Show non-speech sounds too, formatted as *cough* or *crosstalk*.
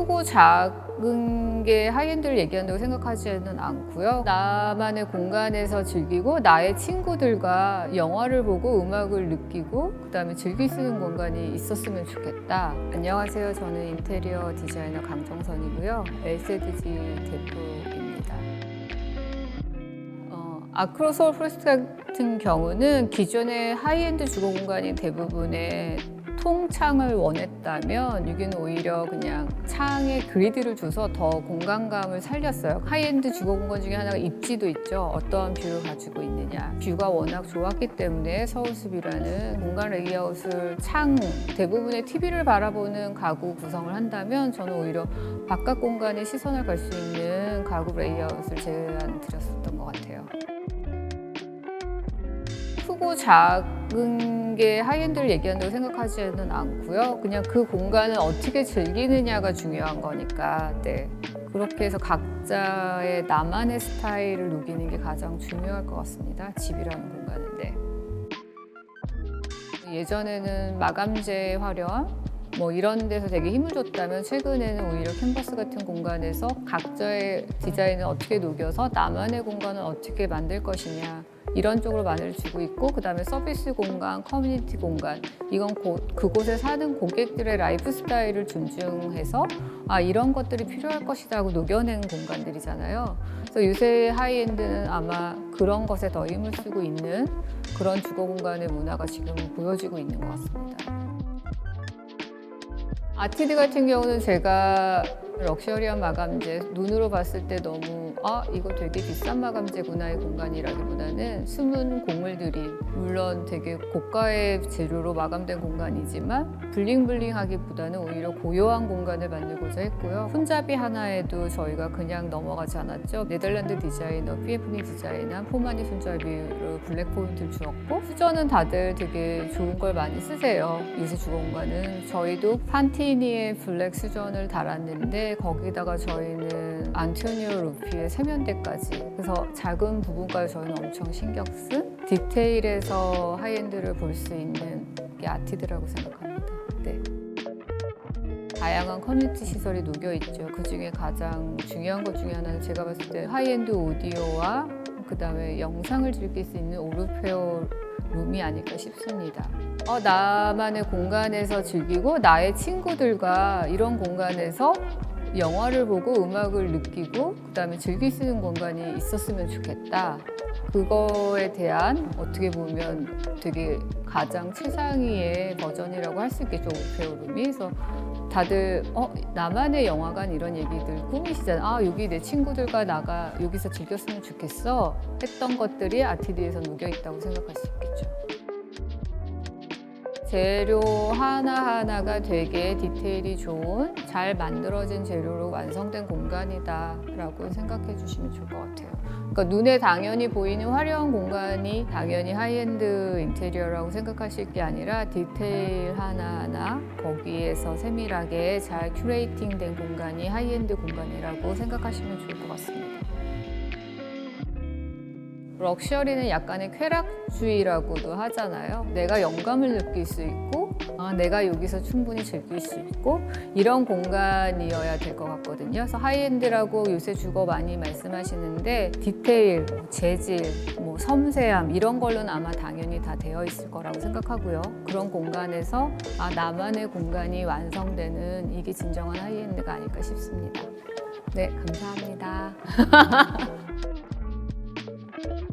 크고 작은 게 하이엔드를 얘기한다고 생각하지는 않고요. 나만의 공간에서 즐기고 나의 친구들과 영화를 보고 음악을 느끼고 그다음에 즐길 수 있는 공간이 있었으면 좋겠다. 안녕하세요. 저는 인테리어 디자이너 강정선이고요. LCDG 대표입니다. 어, 아크로솔 프로젝트 같은 경우는 기존의 하이엔드 주거 공간이 대부분의 통창을 원했다면 여기는 오히려 그냥 창에 그리드를 줘서 더 공간감을 살렸어요. 하이엔드 주거 공간 중에 하나가 입지도 있죠. 어떠한 뷰를 가지고 있느냐. 뷰가 워낙 좋았기 때문에 서울숲이라는 공간 레이아웃을 창 대부분의 TV를 바라보는 가구 구성을 한다면 저는 오히려 바깥 공간에 시선을 갈 수 있는 가구 레이아웃을 제안 같아요. 크고 작은 게 하이엔드를 얘기한다고 생각하지는 않고요. 그냥 그 공간을 어떻게 즐기느냐가 중요한 거니까. 네. 그렇게 해서 각자의 나만의 스타일을 녹이는 게 가장 중요할 것 같습니다. 집이라는 공간인데. 예전에는 마감재 활용 뭐 이런 데서 되게 힘을 줬다면 최근에는 오히려 캔버스 같은 공간에서 각자의 디자인을 어떻게 녹여서 나만의 공간을 어떻게 만들 것이냐 이런 쪽으로 많이 주고 있고 그 다음에 서비스 공간, 커뮤니티 공간 이건 고- 그곳에 사는 고객들의 라이프 스타일을 존중해서 아 이런 것들이 필요할 것이다 하고 녹여낸 공간들이잖아요. 그래서 요새 하이엔드는 아마 그런 것에 더 힘을 쓰고 있는 그런 주거 공간의 문화가 지금 보여지고 있는 것 같습니다. 아티드 같은 경우는 제가 럭셔리한 마감재 눈으로 봤을 때 너무 아 이거 되게 비싼 마감재구나의 공간이라기보다는 숨은 고물들이 물론 되게 고가의 재료로 마감된 공간이지만 블링블링하기보다는 오히려 고요한 공간을 만들고자 했고요. 손잡이 하나에도 저희가 그냥 넘어가지 않았죠. 네덜란드 디자이너 PF니 디자인한 포마니 손잡이로 블랙 포인트를 주었고 수저는 다들 되게 좋은 걸 많이 쓰세요. 요새 주거 공간은. 저희도 판티니의 블랙 수전을 달았는데 거기다가 저희는 안토니오 루피의 세면대까지 그래서 작은 부분까지 저희는 엄청 신경 쓴 디테일에서 하이엔드를 볼 수 있는 게 아티드라고 생각합니다. 네. 다양한 커뮤니티 시설이 녹여 있죠. 그 중에 가장 중요한 것 중에 하나는 제가 봤을 때 하이엔드 오디오와 그 다음에 영상을 즐길 수 있는 오르페오 룸이 아닐까 싶습니다. 어, 나만의 공간에서 즐기고 나의 친구들과 이런 공간에서 영화를 보고 음악을 느끼고 그다음에 즐길 수 있는 공간이 있었으면 좋겠다. 그거에 대한 어떻게 보면 되게 가장 최상위의 버전이라고 할 수 있겠죠 오페오룸이. 그래서 다들 어 나만의 영화관 이런 얘기들 꾸미시잖아요. 아 여기 내 친구들과 나가 여기서 즐겼으면 좋겠어 했던 것들이 아티드에서 녹여 있다고 생각할 수 있겠죠 재료 하나하나가 되게 디테일이 좋은 잘 만들어진 재료로 완성된 공간이다 라고 생각해 주시면 좋을 것 같아요. 그러니까 눈에 당연히 보이는 화려한 공간이 당연히 하이엔드 인테리어라고 생각하실 게 아니라 디테일 하나하나 거기에서 세밀하게 잘 큐레이팅 된 공간이 하이엔드 공간이라고 생각하시면 좋을 것 같습니다. 럭셔리는 약간의 쾌락주의라고도 하잖아요. 내가 영감을 느낄 수 있고, 아, 내가 여기서 충분히 즐길 수 있고, 이런 공간이어야 될 것 같거든요. 그래서 하이엔드라고 요새 주거 많이 말씀하시는데, 디테일, 뭐 재질, 뭐 섬세함, 이런 걸로는 아마 당연히 다 되어 있을 거라고 생각하고요. 그런 공간에서, 아, 나만의 공간이 완성되는 이게 진정한 하이엔드가 아닐까 싶습니다. 네, 감사합니다. *laughs*